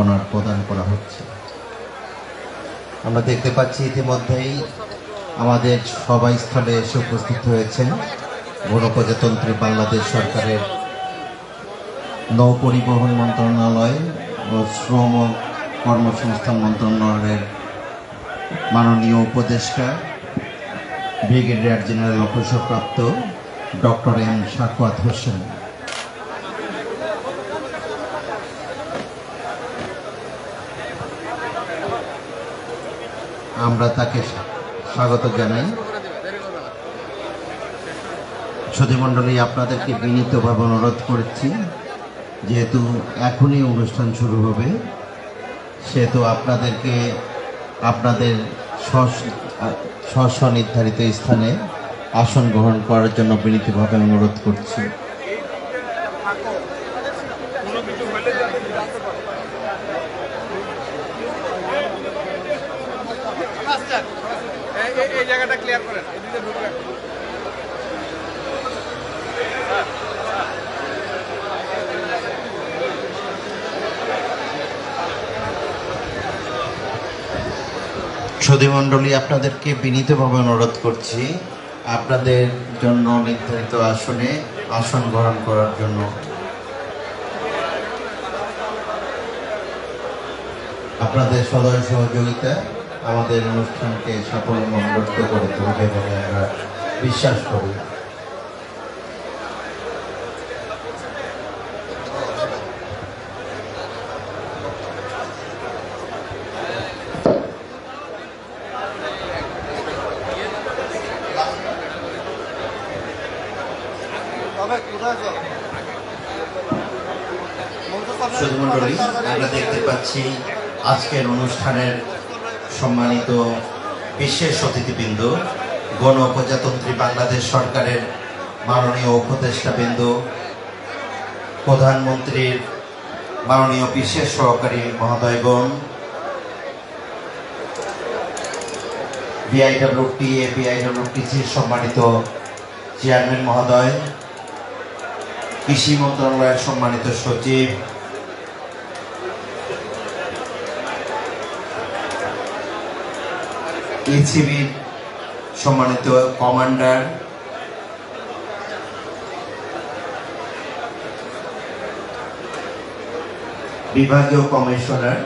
বোনার প্রদান করা হচ্ছে। আমরা দেখতে পাচ্ছি ইতিমধ্যেই আমাদের সবাই স্থলে এসে উপস্থিত হয়েছেন। গণপ্রজাতন্ত্রী বাংলাদেশ সরকারের নৌ পরিবহন মন্ত্রণালয় ও শ্রম কর্মসংস্থান মন্ত্রণালয়ের মাননীয় উপদেষ্টা, ব্রিগেডিয়ার জেনারেল অবসরপ্রাপ্ত ডক্টর এম সাকুয়াত হোসেন। আমরা তাকে স্বাগত জানাই। সুধীমণ্ডলী আপনাদেরকে বিনীতভাবে অনুরোধ করছি, যেহেতু এখনই অনুষ্ঠান শুরু হবে, সেহেতু আপনাদেরকে আপনাদের স্ব নির্ধারিত স্থানে আসন গ্রহণ করার জন্য বিনীতভাবে অনুরোধ করছি মাস্টার এই এই- এই জায়গাটা ক্লিয়ার করেন রাখুন। আপনাদেরকে বিনীতভাবে অনুরোধ করছি, আপনাদের জন্য নির্ধারিত আসনে আসন গ্রহণ করার জন্য আপনাদের সদয় সহযোগিতা আমাদের অনুষ্ঠানকে সাফল্য মণ্ডিত করে তুলবে বলে আমরা বিশ্বাস করি, আমরা দেখতে পাচ্ছি আজকের অনুষ্ঠানের সম্মানিত বিশেষ অতিথিবৃন্দ, গণ প্রজাতন্ত্রী বাংলাদেশ সরকারের মাননীয় উপদেষ্টাবৃন্দ, প্রধানমন্ত্রীর মাননীয় বিশেষ সহকারী মহোদয়গণ বিআইডব্লিউটি এ বিআইডব্লিউটিসির সম্মানিত চেয়ারম্যান মহোদয়, কৃষি মন্ত্রণালয়ের সম্মানিত সচিব ইসিবির সম্মানিত কমান্ডার। বিভাগীয় কমিশনার।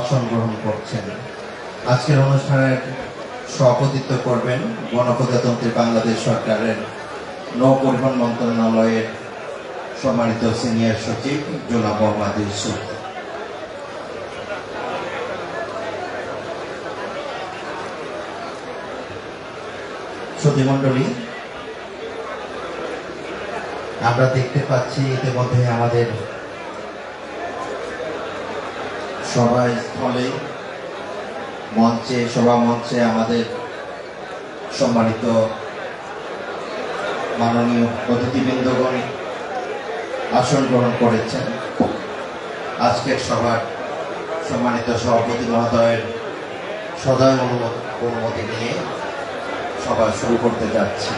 আসন গ্রহণ করছেন। আজকের অনুষ্ঠানের সভাপতিত্ব করবেন গণপ্রজাতন্ত্রী বাংলাদেশ সরকারের নৌ পরিবহন মন্ত্রণালয়ের সম্মানিত সিনিয়র সচিব জোনা মোহাম্মদ ইউসুফ। সুধীমণ্ডলী আমরা দেখতে পাচ্ছি ইতিমধ্যে আমাদের সভায় স্থলে মঞ্চে, সভা মঞ্চে আমাদের সম্মানিত মাননীয় অতিথিবৃন্দগণ আসন গ্রহণ করেছেন। আজকের সভার সম্মানিত সভাপতি মহোদয়ের সদয় অনুমতি নিয়ে সভা শুরু করতে যাচ্ছি।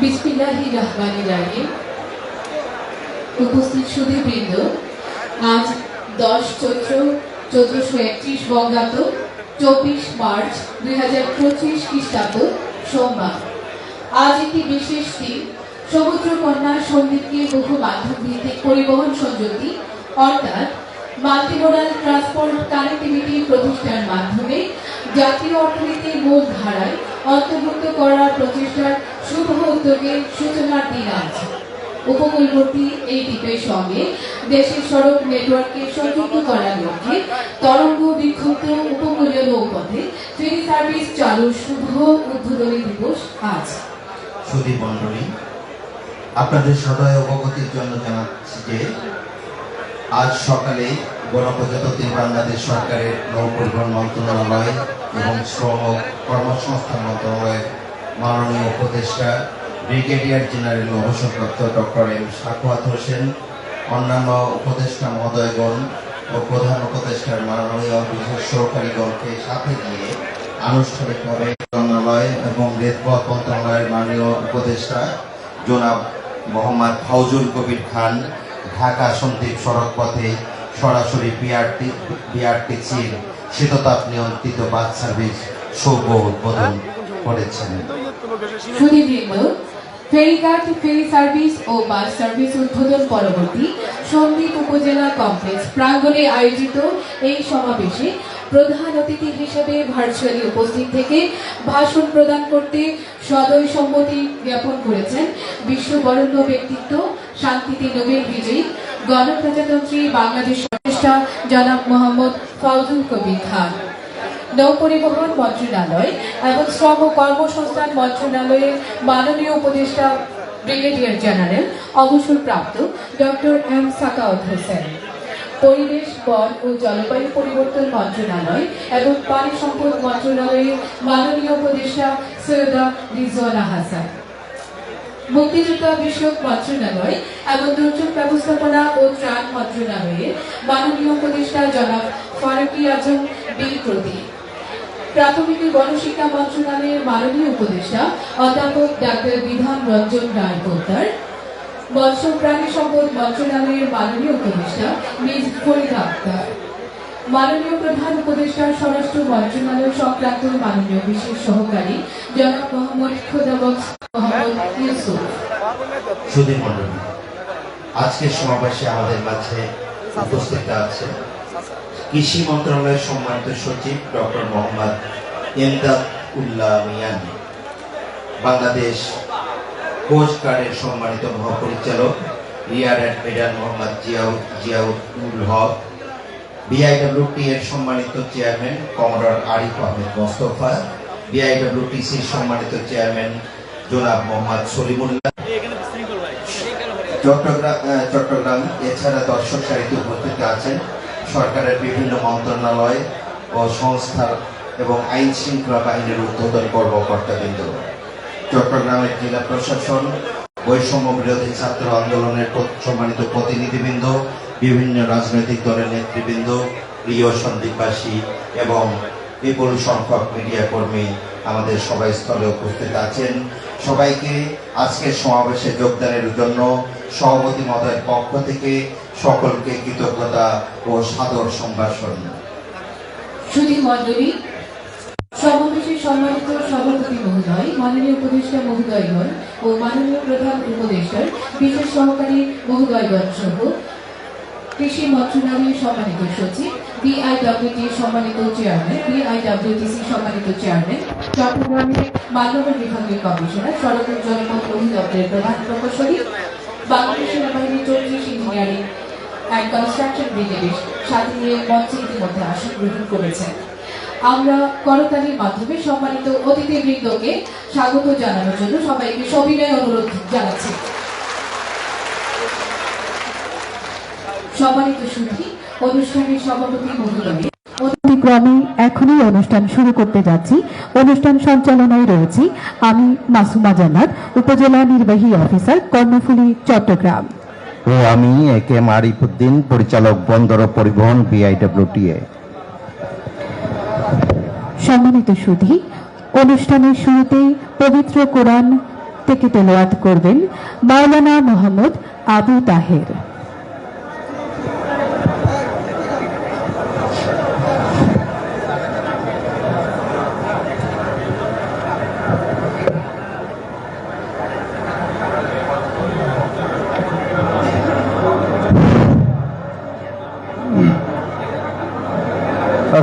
বিসমিল্লাহি রহমানি রাহিম। উপস্থিত সুধীবৃন্দ, আজ দশ চৈত্র চোদ্দশো একত্রিশ বঙ্গাব্দ চব্বিশ মার্চ দুই হাজার পঁচিশ খ্রিস্টাব্দ সোমবার। আজ একটি বিশেষ দিন। সমুদ্র কন্যা সন্দ্বীপকে বহু মাধ্যম ভিত্তিক পরিবহন সংযুক্তি অর্থাৎ মাল্টিমোডাল ট্রান্সপোর্ট কানেক্টিভিটি প্রতিষ্ঠার মাধ্যমে জাতীয় অর্থনীতির মূল ধারায় অন্তর্ভুক্ত করার প্রচেষ্টার শুভ উদ্যোগের সূচনার দিন আজ। উপকূলবর্তী এই দ্বীপের সঙ্গে দেশের সড়ক নেটওয়ার্ককে সংযুক্ত করার লক্ষ্যে তরঙ্গ বিক্ষুব্ধ উপকূলীয় নৌপথে সার্ভিস চালুর শুভ উদ্বোধনী দিবস আজ। সুধী মণ্ডলী, আপনাদের সদয় অবগতির জন্য জানাচ্ছি যে, আজ সকালে গণপ্রজাতন্ত্রী বাংলাদেশ সরকারের নৌ পরিবহন মন্ত্রণালয় এবং শ্রম কর্মসংস্থান মন্ত্রণালয়ের মাননীয় উপদেষ্টা, ব্রিগেডিয়ার জেনারেল অবসরপ্রাপ্ত ডক্টর এম সাকুয়াত হোসেন, অন্যান্য উপদেষ্টা মহোদয়গণ ও প্রধান উপদেষ্টার মাননীয় বিশেষ সহকারীগণকে সাথে নিয়ে আনুষ্ঠানিকভাবে মন্ত্রণালয় এবং রেদপথ মন্ত্রণালয়ের মাননীয় উপদেষ্টা জনাব মোহাম্মদ ফাউজুল কবির খান ঢাকা সন্দ্বীপ সড়ক পথে সরাসরি বিআরটি বিআরটিসির শীততাপ নিয়ন্ত্রিত বাস সার্ভিস শুভ উদ্বোধন করেছেন। ফেরিঘাট ফেরি সার্ভিস ও বাস সার্ভিস উদ্বোধন পরবর্তী সন্দ্বীপ উপজেলা কমপ্লেক্স প্রাঙ্গণে আয়োজিত এই সমাবেশে প্রধান অতিথি হিসেবে ভার্চুয়ালি উপস্থিত থেকে ভাষণ প্রদান করতে সদয় সম্মতি জ্ঞাপন করেছেন বিশ্ব বিশ্ববরণ্য ব্যক্তিত্ব শান্তিতে নোবেল বিজয়ী গণপ্রজাতন্ত্রী বাংলাদেশ প্রতিষ্ঠা জনাব মোহাম্মদ ফাউজুল কবির খান। নৌপরিবহন মন্ত্রণালয় এবং শ্রম ও কর্মসংস্থান মন্ত্রণালয়ের মাননীয় উপদেষ্টা ব্রিগেডিয়ার জেনারেল অবসরপ্রাপ্ত ডক্টর এম সাকাউদ হোসেন। পরিবেশ, বন ও জলবায়ু পরিবর্তন মন্ত্রণালয় এবং পানি সম্পদ মন্ত্রণালয়ের মাননীয় উপদেষ্টা সৈয়দা রিজওয়ানা হাসান। মুক্তিযোদ্ধা বিষয়ক মন্ত্রণালয় এবং দুর্যোগ ব্যবস্থাপনা ও ত্রাণ মন্ত্রণালয়ের মাননীয় উপদেষ্টা জনাব ফারুকি আজম বিল প্রতীক প্রাথমিক গণশিক্ষা মন্ত্রণালয়ের মাননীয় উপদেষ্টা অধ্যাপক ডাক্তার বিধান রঞ্জন রায় পোদ্দার মৎস্য প্রাণী সম্পদ মন্ত্রণালয়ের মাননীয় উপদেষ্টা মিস ফরিদা আক্তার। মাননীয় প্রধান উপদেষ্টা, স্বরাষ্ট্র মন্ত্রণালয় সংক্রান্ত মাননীয় বিশেষ সহকারী জনাব মোহাম্মদ খোদাবক্স মোহাম্মদ ইউসুফ। আজকের সমাবেশে আমাদের মাঝে উপস্থিত আছে কৃষি মন্ত্রণালয়ের সম্মানিত সচিব ডক্টর মোহাম্মদ এমদাদ উল্লাহ মিয়ান, বাংলাদেশ গার্ডের সম্মানিত মহাপরিচালক rear admiral Mohammad Ziau Ziaul Haque BIWT এর সম্মানিত চেয়ারম্যান কমোডর আরিফ আহমেদ মোস্তফা বিআইডব্লিউটিসির সম্মানিত চেয়ারম্যান জনাব মোহাম্মদ সলিমুল্লাহ। চট্টগ্রাম চট্টগ্রাম, এছাড়া দর্শক সারিতে উপস্থিত আছেন সরকারের বিভিন্ন মন্ত্রণালয় ও সংস্থার এবং আইন শৃঙ্খলা বাহিনীর উদ্বোধন কর্মকর্তাবৃন্দ। চট্টগ্রামের জেলা প্রশাসন, বৈষম্য বিরোধী ছাত্র আন্দোলনের সম্মানিত প্রতিনিধিবৃন্দ, বিভিন্ন রাজনৈতিক দলের নেতৃবৃন্দ, প্রিয় সন্দীপবাসী এবং বিপুল সংখ্যক মিডিয়া কর্মী আমাদের সবাই স্থলে উপস্থিত আছেন। সবাইকে আজকের সমাবেশে যোগদানের জন্য সভাপতি মহোদয়ের পক্ষ থেকে সকলকে কৃতজ্ঞতা ও সাদর সম্ভাষণ। সুধী মণ্ডলী সমাবেশের সম্মানিত সভাপতি মহোদয়, মাননীয় উপদেষ্টা মহোদয়গণ ও মাননীয় প্রধান উপদেষ্টার বিশেষ সহকারী মহোদয়গণ সহ কৃষি মন্ত্রণালয়ের সম্মানিত সচিব বিআইডব্লিউটি সম্মানিত চেয়ারম্যান বিআইডব্লিউটিসি সম্মানিত চেয়ারম্যান চট্টগ্রামের মানবর বিভাগীয় কমিশনার সড়ক জনপথ অধিদপ্তরের প্রধান প্রকৌশলী, বাংলাদেশ সেনাবাহিনী চৌত্রিশ ইঞ্জিনিয়ারিং অ্যান্ড কনস্ট্রাকশন ব্রিগেডের সাথে নিয়ে মঞ্চে ইতিমধ্যে আসন গ্রহণ করেছেন। আমরা করতালির মাধ্যমে সম্মানিত অতিথিবৃন্দকে স্বাগত জানানোর জন্য সবাইকে সবিনয় অনুরোধ জানাচ্ছি। সম্মানিত সুধী অনুষ্ঠানের সভাপতি মহোদয়। অতিক্রমে এখনই অনুষ্ঠান শুরু করতে যাচ্ছি। অনুষ্ঠান সঞ্চালনায় রয়েছি আমি মাসুমা জান্নাত উপজেলা নির্বাহী অফিসার কর্ণফুলী চট্টগ্রাম। ও আমি এ কে এম আরিফুদ্দিন পরিচালক বন্দর ও পরিবহন বিআইডব্লিউটিএ সম্মানিত সুধী অনুষ্ঠানের শুরুতে পবিত্র কোরআন থেকে তেলাওয়াত করবেন মাওলানা মোহাম্মদ আবু তাহের।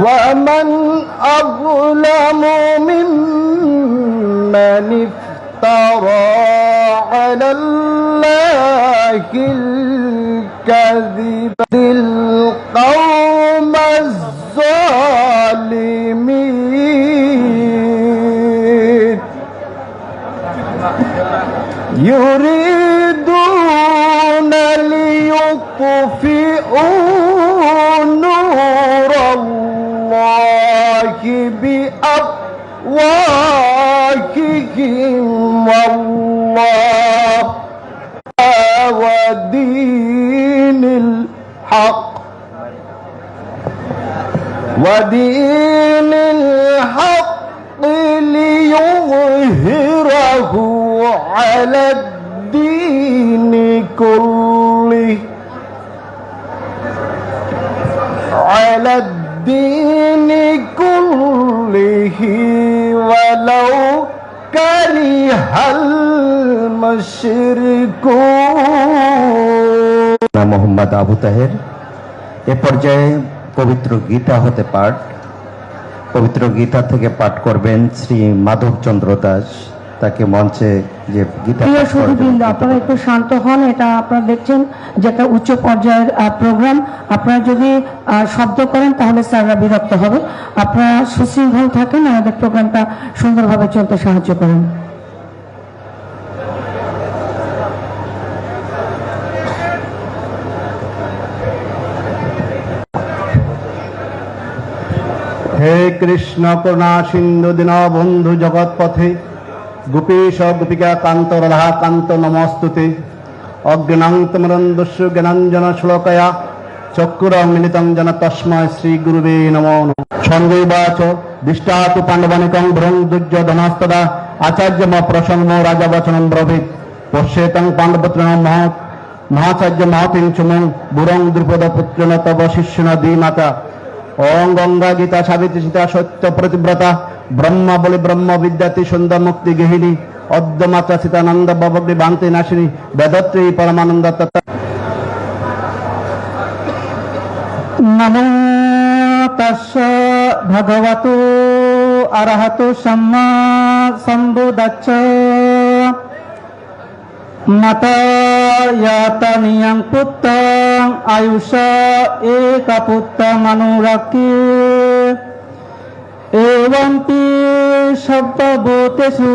ومن أظلم ممن افترى على الله الكذب كذب القوم الظالمين يريدون ليطفئوا الدين كله على الدين كله ولو كره المشركون না মোহাম্মদ আবু তাহের এ পর্যায়ে পবিত্র গীতা হতে পাঠ পবিত্র গীতা থেকে পাঠ করবেন শ্রী মাধবচন্দ্র দাস তাকে মঞ্চে যে গীতা প্রিয় সুধীবৃন্দ আপনারা একটু শান্ত হন এটা আপনারা দেখছেন যে একটা উচ্চ পর্যায়ের প্রোগ্রাম আপনারা যদি শব্দ করেন তাহলে স্যাররা বিরক্ত হবে। আপনারা সুশৃঙ্খল থাকেন আমাদের প্রোগ্রামটা সুন্দরভাবে চলতে সাহায্য করেন। হে কৃষ্ণ করুণা সিন্ধু দীন বন্ধু জগৎ পথে গোপীশ গোপিকা কান্ত রাধা, কান্ত নমস্তুতে। অজ্ঞানান্তমরন্দস্য জ্ঞানাঞ্জন শ্লোকয়া। চক্ষুর মিলিতং জন তস্ময় শ্রী গুরুবে নমো সঙ্গৈবাচ দৃষ্টাতু পাণ্ডবানিকং ভ্রং দুর্যোধনাস্তদা আচার্যম প্রসন্ন রাজা বচনম ব্রভীত পশ্যেতং পাণ্ডপত্রণ মহৎ মহাচার্য মহতিং চুমং বুরং দ্রুপদ পুত্রেণ তব শিষ্যন দ্বিমাতা ওং গঙ্গা গীতা সাবিত্রী সীতা সত্য প্রতিব্রতা। ব্রহ্মা বলি ব্রহ্ম বিদ্যাতি সুন্দর মুক্তি গৃহিণী অদ্যমাত্রা সীতানন্দ ববগ্নি বান্তি নাশিনী বেদত্রী পরমানন্দ তথা নমো তস্য ভগবতো সম্মা সম্বুদচ্ছ মতয়াতনিয়ং পুত্রং আয়ুষ একপুত্রমনুরক্ষে এবং সর্বভূতেষু